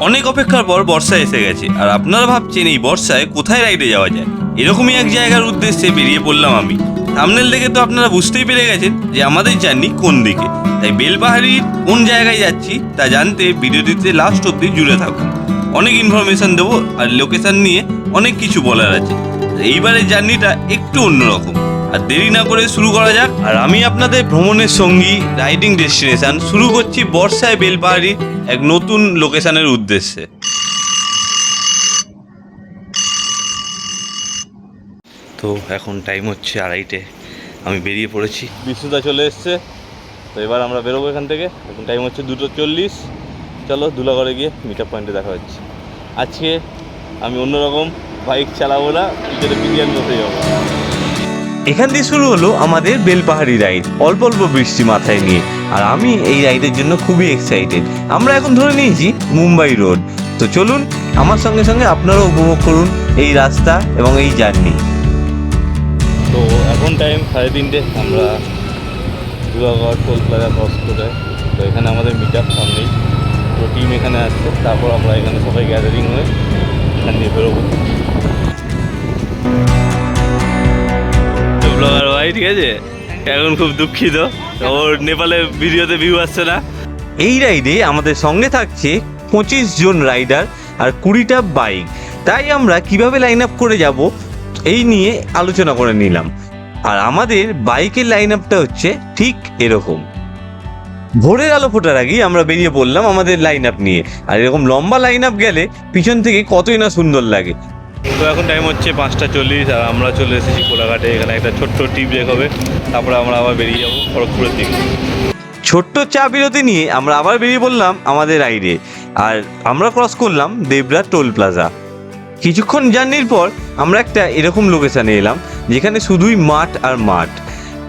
অনেক অপেক্ষার পর বর্ষা এসে গেছে। আর আপনারা ভাবছেন এই বর্ষায় কোথায় রাইডে যাওয়া যায়? এরকমই এক জায়গার উদ্দেশ্যে বেরিয়ে পড়লাম আমি। সামনের দেখে তো আপনারা বুঝতেই পেরে গেছেন যে আমাদের জার্নি কোন দিকে। তাই বেলপাহাড়ির কোন জায়গায় যাচ্ছি তা জানতে ভিডিওটিতে লাস্ট অব্দি জুড়ে থাকুন। অনেক ইনফরমেশন দেবো আর লোকেশন নিয়ে অনেক কিছু বলার আছে। এইবারের জার্নিটা একটু অন্যরকম। আর দেরি না করে শুরু করা যাক। আর আমি আপনাদের ভ্রমণের সঙ্গী রাইডিং ডেস্টিনেশন শুরু করছি বর্ষায় বেলপাহাড়ি এক নতুন লোকেশনের উদ্দেশ্যে। তো এখন টাইম হচ্ছে আড়াইটে। আমি বেরিয়ে পড়েছি। বিষ্ণুদা চলে এসছে। তো এবার আমরা বেরোবো এখান থেকে। এখন টাইম হচ্ছে দুটো চল্লিশ। চলো ধুলাগড়ে গিয়ে মিট আপ পয়েন্টে দেখা হচ্ছে। আজকে আমি অন্যরকম বাইক চালাবো না, পিছনে পিলিয়ান বসে যাব। এখান দিয়ে শুরু হলো আমাদের বেলপাহাড়ি রাইড। অল্প অল্প বৃষ্টি মাথায় নিয়ে। আর আমি এই রাইডের জন্য খুবই এক্সাইটেড আমরা এখন ধরে নিয়েছি মুম্বাই রোড। তো চলুন, আমার সঙ্গে সঙ্গে আপনারাও উপভোগ করুন এই রাস্তা এবং এই জার্নি। তো এখন টাইম সাড়ে তিনটে। আমরা দুর্গাগড় টোল প্লাজা ক্রস করে। তো এখানে আমাদের মিট আপ সামনেই। পুরো টিম এখানে আসছে তারপর আমরা এখানে সবাই গ্যাদারিং হয়ে এখান দিয়ে বেরোবো। ব্লগার ভাই, ঠিক আছে? এখন খুব দুঃখিত। ওর নেপালে ভিডিওতে ভিউ আসছে না। এই রাইডে আমাদের সঙ্গে থাকছে পঁচিশ জন রাইডার আর কুড়িটা বাইক তাই আমরা কীভাবে লাইন আপ করে যাব, এই নিয়ে আলোচনা করে নিলাম। আর আমাদের বাইকের লাইন আপটা হচ্ছে ঠিক এরকম। ভোরের আলো ফোটার আগেই আমরা বেরিয়ে পড়লাম আমাদের লাইন আপ নিয়ে। আর এরকম লম্বা লাইন আপ গেলে পিছন থেকে কতই না সুন্দর লাগে। তো এখন টাইম হচ্ছে পাঁচটা চল্লিশ আর আমরা চলে এসেছি কোলাঘাটে। এখানে একটা ছোট্ট টিপ ব্রেক হবে। তারপরে আমরা আবার বেরিয়ে যাব খড়গপুরের দিকে। ছোট্ট চা বিরতি নিয়ে আমরা আবার বেরিয়ে পড়লাম আমাদের রাইডে আর আমরা ক্রস করলাম দেবরা টোল প্লাজা কিছুক্ষণ জার্নির পর আমরা একটা এরকম লোকেশানে এলাম, যেখানে শুধুই মাঠ আর মাঠ।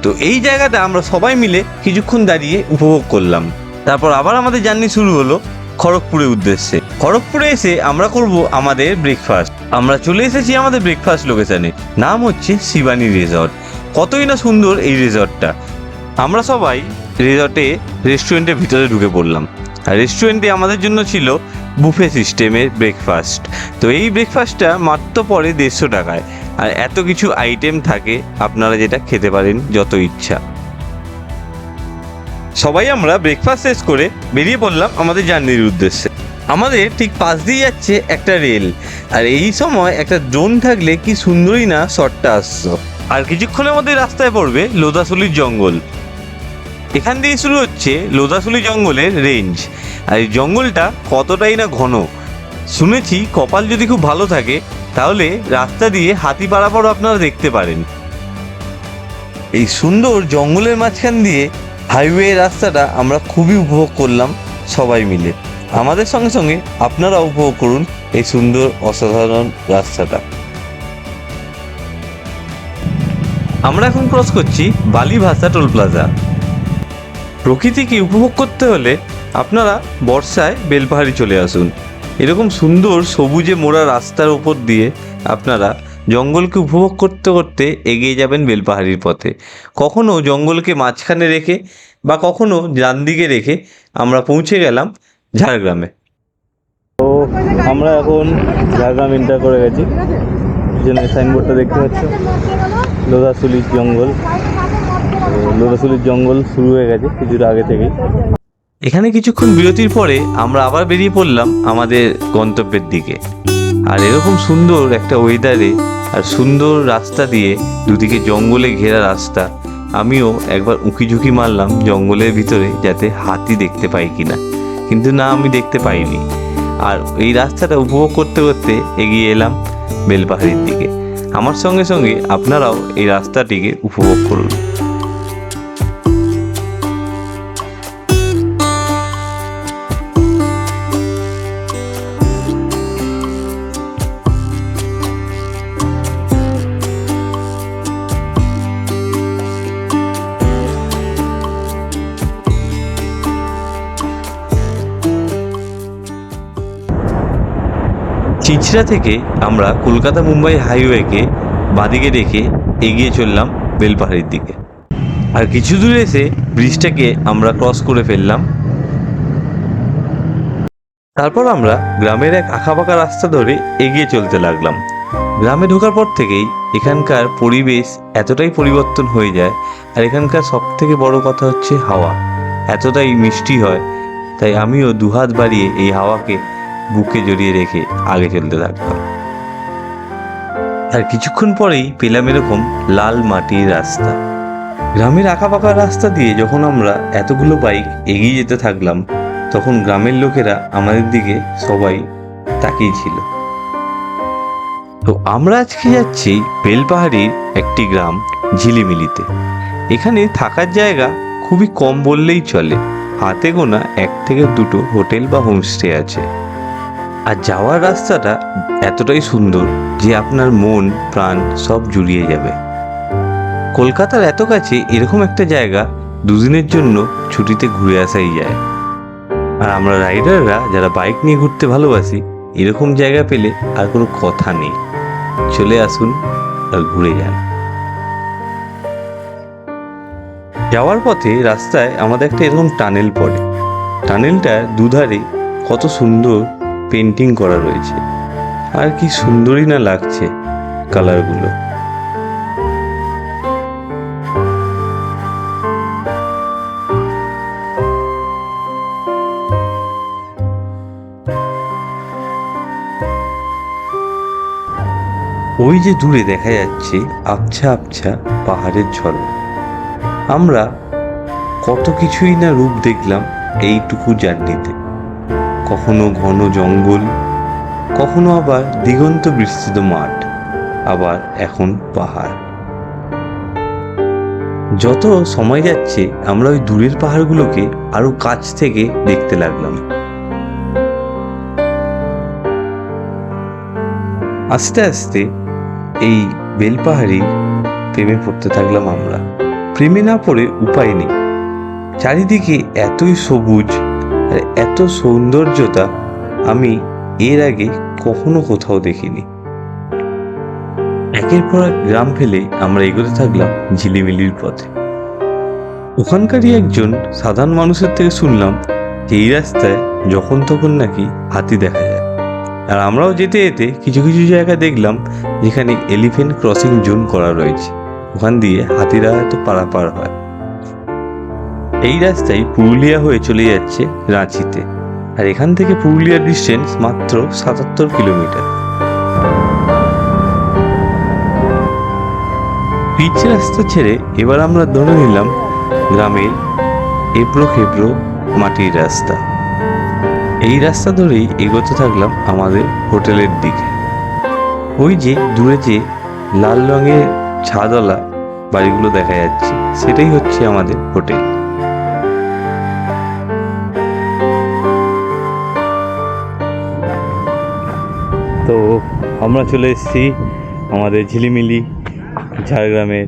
তো এই জায়গাটা আমরা সবাই মিলে কিছুক্ষণ দাঁড়িয়ে উপভোগ করলাম। তারপর আবার আমাদের জার্নি শুরু হলো খড়গপুরের উদ্দেশ্যে। খড়গপুরে এসে আমরা করব আমাদের ব্রেকফাস্ট আমরা চলে এসেছি আমাদের ব্রেকফাস্ট লোকেশানে নাম হচ্ছে শিবানী রিসর্ট কতই না সুন্দর এই রিসর্টটা আমরা সবাই রিসর্টে রেস্টুরেন্টের ভিতরে ঢুকে পড়লাম। আর রেস্টুরেন্টে আমাদের জন্য ছিল বুফে সিস্টেমের ব্রেকফাস্ট তো এই ব্রেকফাস্টটা মাত্র পড়ে দেড়শো টাকায়। আর এত কিছু আইটেম থাকে, আপনারা যেটা খেতে পারেন যত ইচ্ছা। সবাই আমরা ব্রেকফাস্ট শেষ করে বেরিয়ে পড়লাম আমাদের জার্নির উদ্দেশ্যে। আমাদের ঠিক পাশ দিয়ে যাচ্ছে একটা রেল। আর এই সময় একটা ড্রোন থাকলে কি সুন্দরই না শটটা আসছো। আর কিছুক্ষণের মধ্যে রাস্তায় পড়বে লোদাসুলির জঙ্গল। এখান দিয়ে শুরু হচ্ছে লোদাসুলি জঙ্গলের রেঞ্জ আর এই জঙ্গলটা কতটাই না ঘন? শুনেছি কপাল যদি খুব ভালো থাকে, তাহলে রাস্তা দিয়ে হাতি পারাপারও আপনারা দেখতে পারেন। এই সুন্দর জঙ্গলের মাঝখান দিয়ে হাইওয়ে রাস্তাটা আমরা খুবই উপভোগ করলাম সবাই মিলে। আমাদের সঙ্গে সঙ্গে আপনারা উপভোগ করুন এই সুন্দর অসাধারণ রাস্তাটা। আমরা এখন ক্রস করছি বালি ভাষা টোল প্লাজা। প্রকৃতিকে উপভোগ করতে হলে আপনারা বর্ষায় বেলপাহাড়ি চলে আসুন। এরকম সুন্দর সবুজে মোড়া রাস্তার উপর দিয়ে আপনারা জঙ্গলকে উপভোগ করতে করতে এগিয়ে যাবেন বেলপাহাড়ির পথে। কখনো জঙ্গলকে মাঝখানে রেখে বা কখনো ডান দিকে রেখে আমরা পৌঁছে গেলাম ঝাড়গ্রামে। তো আমরা এখন ঝাড়গ্রাম এন্টার করে গেছি। পিছনে সাইনবোর্ডটা দেখতে পাচ্ছ। লোদাসুলির জঙ্গল। লোদাসুলির জঙ্গল শুরু হয়ে গেছে কিছুটা আগে থেকেই। এখানে কিছুক্ষণ বিরতির পরে আমরা আবার বেরিয়ে পড়লাম আমাদের গন্তব্যের দিকে। আর এরকম সুন্দর একটা ওয়েদারে আর সুন্দর রাস্তা দিয়ে দুদিকে জঙ্গলে ঘেরা রাস্তা আমিও একবার উঁকি ঝুঁকি মারলাম জঙ্গলের ভিতরে যাতে হাতি দেখতে পাই কিনা। কিন্তু না আমি দেখতে পাইনি। আর এই রাস্তাটা উপভোগ করতে করতে এগিয়ে এলাম বেলপাহাড়ির দিকে। আমার সঙ্গে সঙ্গে আপনারাও এই রাস্তাটিকে উপভোগ করুন। চিচড়া থেকে আমরা কলকাতা মুম্বাই হাইওয়েকে বাঁদিকে রেখে এগিয়ে চললাম বেলপাহাড়ির দিকে। আর কিছু দূরে এসে ব্রিজটাকে আমরা ক্রস করে ফেললাম। তারপর আমরা গ্রামের এক আঁকাবাঁকা রাস্তা ধরে এগিয়ে চলতে লাগলাম। গ্রামে ঢোকার পর থেকেই এখানকার পরিবেশ এতটাই পরিবর্তন হয়ে যায়, আর এখানকার সব থেকে বড় কথা হচ্ছে হাওয়া। এতটাই মিষ্টি হয়, তাই আমিও দুহাত বাড়িয়ে এই হাওয়াকে বুকে জড়িয়ে রেখে আগে চলতে থাকতাম আর কিছুক্ষণ পরেই পেলাম এরকম লাল মাটির রাস্তা। গ্রামের আঁকাপাকা রাস্তা দিয়ে যখন আমরা এতগুলো বাইক এগিয়ে যেতে থাকলাম, তখন গ্রামের লোকেরা আমাদের দিকে সবাই তাকিয়ে ছিল। তো আমরা আজকে যাচ্ছি বেলপাহাড়ির একটি গ্রাম, ঝিলিমিলিতে। এখানে থাকার জায়গা খুবই কম বললেই চলে। হাতে গোনা এক থেকে দুটো হোটেল বা হোমস্টে আছে। আর যাওয়ার রাস্তাটা এতটাই সুন্দর যে আপনার মন, প্রাণ সব জুড়িয়ে যাবে। কলকাতার এত কাছে এরকম একটা জায়গা দুদিনের জন্য ছুটিতে ঘুরে আসাই যায়। আর আমরা রাইডাররা যারা বাইক নিয়ে ঘুরতে ভালোবাসি, এরকম জায়গা পেলে আর কোনো কথা নেই। চলে আসুন আর ঘুরে যান। যাওয়ার পথে রাস্তায় আমাদের একটা এরকম টানেল পড়ে। টানেলটার দুধারে কত সুন্দর পেন্টিং করা রয়েছে। আর কি সুন্দরই না লাগছে কালারগুলো ওই যে দূরে দেখা যাচ্ছে আবছা আবছা পাহাড়ের ঝর্ণা আমরা কত কিছুই না রূপ দেখলাম এইটুকু জার্নিতে। কখনো ঘন জঙ্গল, কখনো আবার দিগন্ত বিস্তৃত মাঠ, আবার এখন পাহাড়। যত সময় যাচ্ছে, আমরা ওই দূরের পাহাড়গুলোকে আরও কাছ থেকে দেখতে লাগলাম। আস্তে আস্তে এই বেলপাহাড়ি প্রেমে পড়তে থাকলাম আমরা। প্রেমে না পড়ে উপায় নেই। চারিদিকে এতই সবুজ আর এত সৌন্দর্যতা আমি এর আগে কখনো কোথাও দেখিনি। একের পর এক গ্রাম ফেলে আমরা এগোতে থাকলাম ঝিলিমিলির পথে। ওখানকারই একজন সাধারণ মানুষের থেকে শুনলাম যে এই রাস্তায় যখন তখন নাকি হাতি দেখা যায়। আর আমরাও যেতে যেতে কিছু কিছু জায়গা দেখলাম যেখানে এলিফেন্ট ক্রসিং জোন করা রয়েছে। ওখান দিয়ে হাতিরা হয়তো পারাপার হয়। এই রাস্তায় পুরুলিয়া হয়ে চলে যাচ্ছে রাঁচিতে। আর এখান থেকে পুরুলিয়ার ডিস্টেন্স মাত্র সাতাত্তর কিলোমিটার। পিচ রাস্তা ছেড়ে এবার আমরা ধরে নিলাম গ্রামের এবড়ো খেবড়ো মাটির রাস্তা। এই রাস্তা ধরেই এগোতে থাকলাম আমাদের হোটেলের দিকে। ওই যে দূরে যে লাল রঙের ছাদওয়ালা বাড়িগুলো দেখা যাচ্ছে, সেটাই হচ্ছে আমাদের হোটেল। তো আমরা চলে এসেছি আমাদের ঝিলিমিলি ঝাড়গ্রামের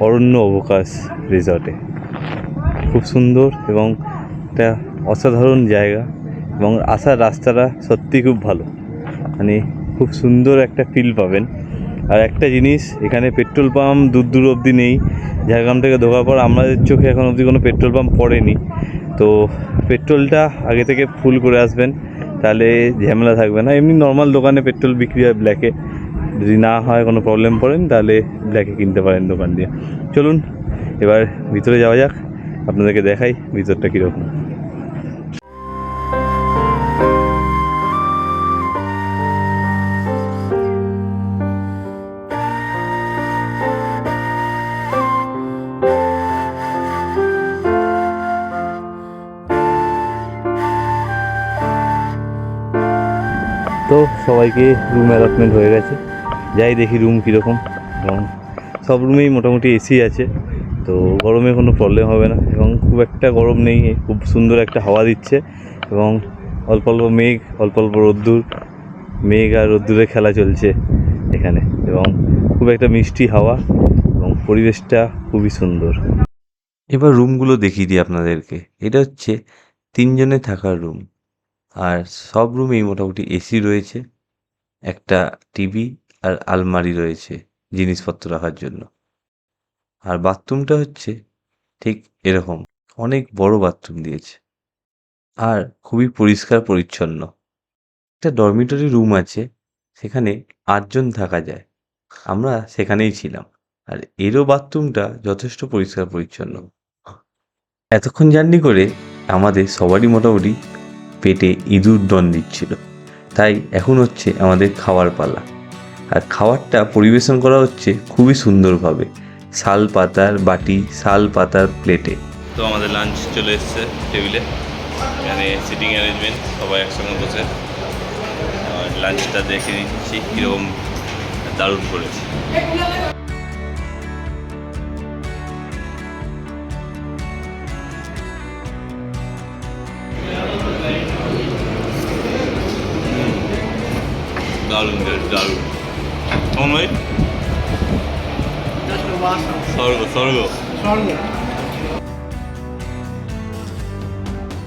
অরণ্য অবকাশ রিসর্টে। খুব সুন্দর এবং একটা অসাধারণ জায়গা এবং আসার রাস্তাটা সত্যি খুব ভালো। মানে খুব সুন্দর একটা ফিল পাবেন। আর একটা জিনিস, এখানে পেট্রোল পাম্প দূর দূর অবধি নেই। ঝাড়গ্রাম থেকে ঢোকার পর আমাদের চোখে এখন অবধি কোনো পেট্রোল পাম্প পড়েনি। তো পেট্রোলটা আগে থেকে ফুল করে আসবেন। তাহলে ঝামেলা থাকবে না। এমনি নর্মাল দোকানে পেট্রোল বিক্রি হয় ব্ল্যাকে যদি না হয়, কোনো প্রবলেম পড়েন, তাহলে ব্ল্যাকে কিনতে পারেন দোকান দিয়ে। চলুন, এবার ভিতরে যাওয়া যাক। আপনাদেরকে দেখাই ভিতরটা কীরকম। সবাইকে রুম অ্যালটমেন্ট হয়ে গেছে। যাই দেখি রুম কীরকম। এবং সব রুমেই মোটামুটি এসি আছে। তো গরমে কোনো প্রবলেম হবে না। এবং খুব একটা গরম নেই। খুব সুন্দর একটা হাওয়া দিচ্ছে। এবং অল্প অল্প মেঘ, অল্প অল্প রোদ্দুর। মেঘ আর রোদ্দুরের খেলা চলছে এখানে। এবং খুব একটা মিষ্টি হাওয়া। এবং পরিবেশটা খুবই সুন্দর। এবার রুমগুলো দেখিয়ে দিই আপনাদেরকে। এটা হচ্ছে তিনজনে থাকার রুম আর সব রুমেই মোটামুটি এসি রয়েছে, একটা টিভি আর আলমারি রয়েছে জিনিসপত্র রাখার জন্য। আর বাথরুমটা হচ্ছে ঠিক এরকম, অনেক বড় বাথরুম দিয়েছে। আর খুবই পরিষ্কার পরিচ্ছন্ন। একটা ডরমিটরি রুম আছে, সেখানে আটজন থাকা যায়। আমরা সেখানেই ছিলাম। আর এরও বাথরুমটা যথেষ্ট পরিষ্কার পরিচ্ছন্ন। এতক্ষণ জার্নি করে আমাদের সবারই মোটামুটি পেটে ইঁদুর দন দিচ্ছিল তাই এখন হচ্ছে আমাদের খাওয়ার পালা। আর খাবারটা পরিবেশন করা হচ্ছে খুবই সুন্দরভাবে। শাল পাতার বাটি, শাল পাতার প্লেটে। তো আমাদের লাঞ্চ চলে এসছে টেবিলে এখানে সিটিং অ্যারেঞ্জমেন্ট সবাই একসঙ্গে বসে। লাঞ্চটা দেখে নিচ্ছি কীরকম দারুণ করেছে।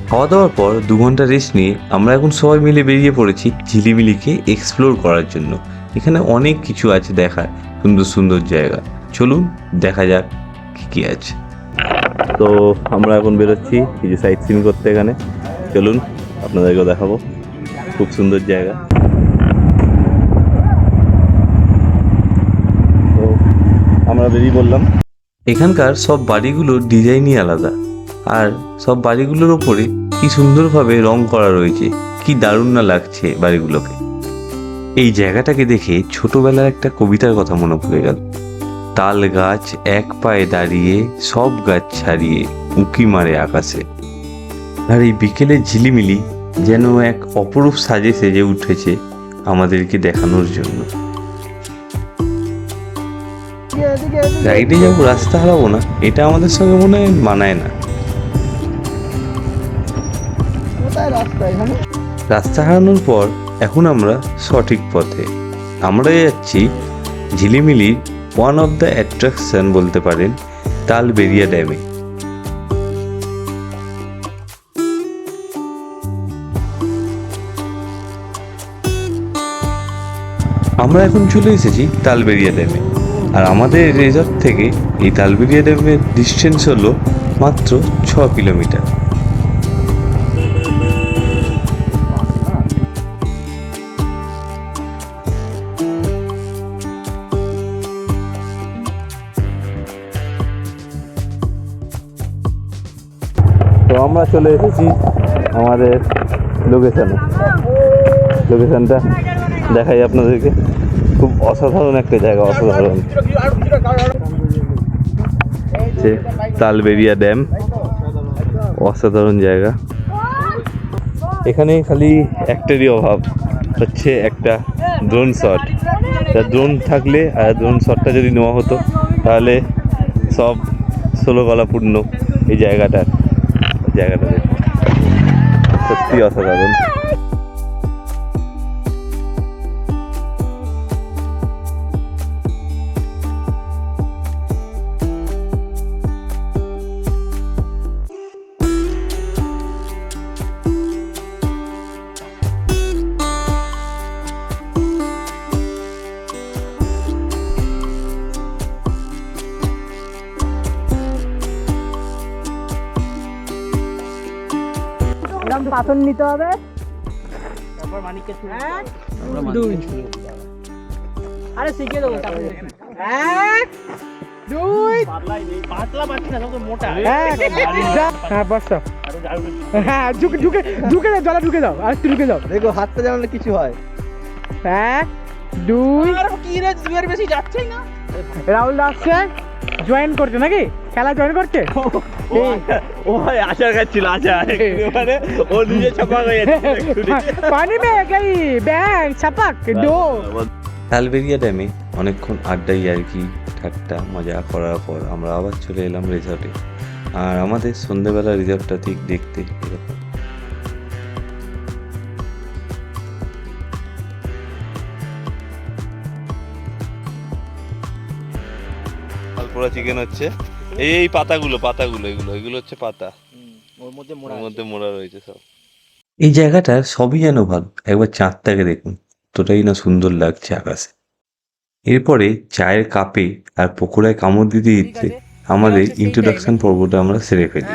খাওয়া দাওয়ার পর দু ঘণ্টা রেস্ট নিয়ে আমরা এখন সবাই মিলে বেরিয়ে পড়েছি ঝিলিমিলিকে এক্সপ্লোর করার জন্য। এখানে অনেক কিছু আছে দেখার, সুন্দর সুন্দর জায়গা। চলুন, দেখা যাক কী কী আছে। তো আমরা এখন বেরোচ্ছি কিছু সাইট সিন করতে এখানে। চলুন, আপনাদেরকেও দেখাবো। খুব সুন্দর জায়গা। আমরা বেরিয়ে পড়লাম। এখানকার সব বাড়িগুলোর ডিজাইনই আলাদা। আর সব বাড়িগুলোর ওপরে কি সুন্দরভাবে রং করা রয়েছে, কি দারুণ না লাগছে বাড়িগুলোকে। এই জায়গাটাকে দেখে ছোটবেলার একটা কবিতার কথা মনে পড়ে গেল। তাল গাছ এক পায়ে দাঁড়িয়ে, সব গাছ ছাড়িয়ে উঁকি মারে আকাশে। আর এই বিকেলে ঝিলিমিলি যেন এক অপরূপ সাজে সেজে উঠেছে আমাদেরকে দেখানোর জন্য। রাইডে যাব রাস্তা হারাবো না। এটা আমাদের সঙ্গে মনে মানায় না। রাস্তা রাস্তা হারানোর পর এখন আমরা সঠিক পথে। আমরা যাচ্ছি ঝিলিমিলির ওয়ান অফ দ্য অ্যাট্রাকশন বলতে পারেন তাল তালবেরিয়া ড্যামে। আমরা এখন চলে এসেছি তালবেরিয়া ড্যামে। আর আমাদের রিসর্ট থেকে এই তালবেরিয়া ড্যামের ডিস্টেন্স হলো মাত্র ছ কিলোমিটার। তো আমরা চলে এসেছি আমাদের লোকেশানে লোকেশানটা দেখাই আপনাদেরকে। খুব অসাধারণ একটা জায়গা, অসাধারণ। হচ্ছে তালবেরিয়া ড্যাম, অসাধারণ জায়গা। এখানে খালি একটারই অভাব, হচ্ছে একটা ড্রোন শট তা ড্রোন থাকলে আর ড্রোন শটটা যদি নেওয়া হতো, তাহলে সব ষোলো গলাপূর্ণ এই জায়গাটার, জায়গাটা। সত্যি অসাধারণ। এরকম পাথর নিতে হবে। তারপর মানিককে দুই। আরে শিখিয়ে দেবো এক দুই। পাতলা পাচ্ছি না সব মোটা। হ্যাঁ বসো। হ্যাঁ ঢুকে ঢুকে ঢুকে যাও জলে ঢুকে যাও আর একটু ঢুকে যাও দেখো হাতটা যেমন কিছু হয়। এক দুই। আর কি রে দুইয়ের বেশি যাচ্ছেই না। রাহুল আসছে জয়েন করছে নাকি? খেলা জয়েন করছে? ও আশা খাচ্ছিল আশা মানে ও নিজে ছাপা হয়ে পানি মে গই ব্যাং ছাপাক ডো তালবেরিয়া ড্যামে অনেকক্ষণ আড্ডাই আর কি ঠাট্টা মজা করার পর আমরা আবার চলে এলাম রিসর্টে আর আমাদের সন্ধ্যেবেলা রিসর্টটা ঠিক দেখতে এরকম। চিকেন হচ্ছে। এই পাতাগুলো পাতাগুলো এগুলো এগুলো হচ্ছে পাতা। ওর মধ্যে ওর মধ্যে মোড়া রয়েছে সব। এই জায়গাটা সবই যেন ভালো। একবার চাঁদটাকে দেখুন তোটাই না সুন্দর লাগছে আকাশে। এরপরে চায়ের কাপে আর পকোড়ায় কামড় দিতে দিতে আমাদের ইন্ট্রোডাকশন পর্বটা আমরা সেরে ফেলি।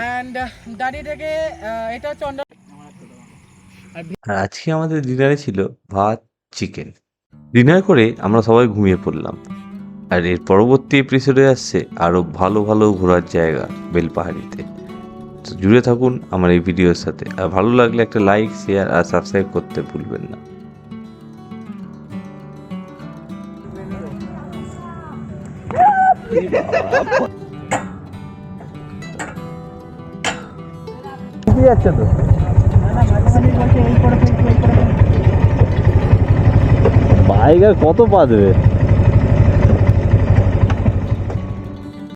আর আজকে আমাদের ডিনারে ছিল ভাত চিকেন ডিনার করে আমরা সবাই ঘুমিয়ে পড়লাম। আর এর পরবর্তী এপিসোডে আসছে আরও ভালো ভালো ঘোরার জায়গা বেলপাহাড়িতে। তো জুড়ে থাকুন আমার এই ভিডিওর সাথে। আর ভালো লাগলে একটা লাইক শেয়ার আর সাবস্ক্রাইব করতে ভুলবেন না। কত পা দেবে